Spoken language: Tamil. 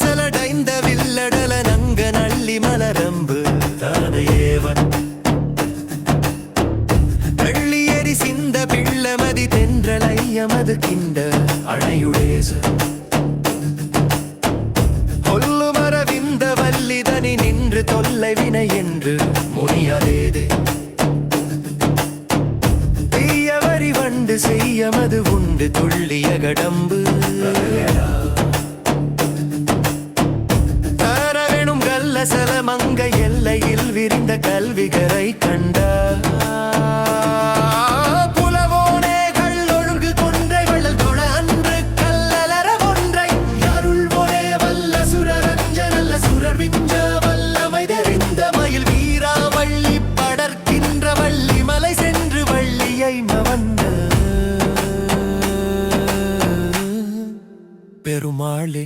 செலடைந்த வில் கிண்ட கிண்டல் அணையுடேச கொல்லுமரவிந்த வல்லிதனி நின்று தொல்லை வினை என்று முனியதேது. தீயவரி வண்டு செய்யமது உண்டு துள்ளிய கடம்பு. தரவெனும் கல்ல மங்க எல்லையில் விரிந்த கல்விகரை கண்டு விஞ்ச வல்லமை தெரிந்த மயில் வீரா வள்ளி படர்க்கின்ற வள்ளி மலை சென்று வள்ளியை மவந்த பெருமாளே